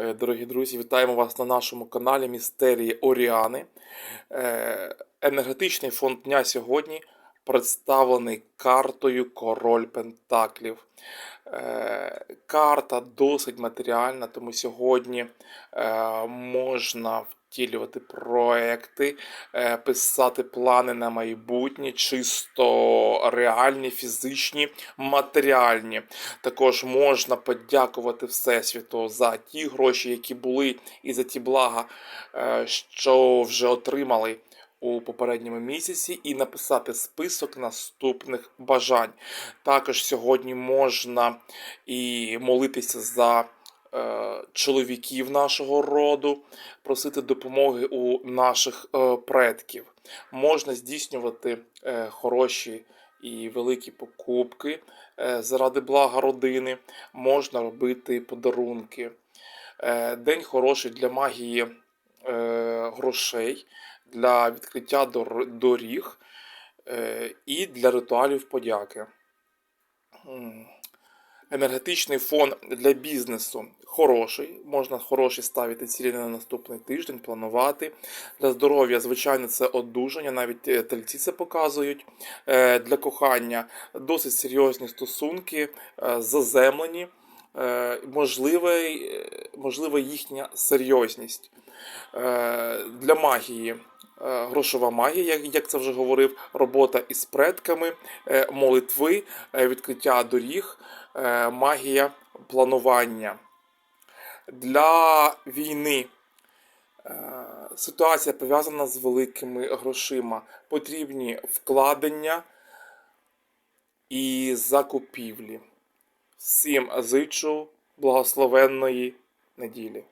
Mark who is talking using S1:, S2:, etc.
S1: Е, Дорогі друзі, вітаємо вас на нашому каналі Містерії Оріани. Е, Енергетичний фонд дня сьогодні представлений картою Король Пентаклів. Е, Карта досить матеріальна, тому сьогодні е, можна втілювати проекти, е, писати плани на майбутнє, чисто реальні, фізичні, матеріальні. Також можна подякувати Всесвіту за ті гроші, які були, і за ті блага, що вже отримали у попередньому місяці, і написати список наступних бажань. Також сьогодні можна і молитися за. е, Чоловіків нашого роду, просити допомоги у наших е, предків. Можна здійснювати е, хороші і великі покупки заради блага родини, можна робити подарунки. День хороший для магії грошей, для відкриття доріг е, і для ритуалів подяки. Енергетичний фон для бізнесу хороший. Можна хороші ставити цілі на наступний тиждень, планувати. Для здоров'я, звичайно, це одужання, навіть е, тельці це показують. Е, Для кохання досить серйозні стосунки, заземлені, е, можлива, їхня серйозність. Для магії. Е, Грошова магія, як, це вже говорив, робота із предками, е, молитви, е, відкриття доріг, магія планування. Для війни ситуація пов'язана з великими грошима. Потрібні вкладення і закупівлі. Всім зичу благословенної неділі.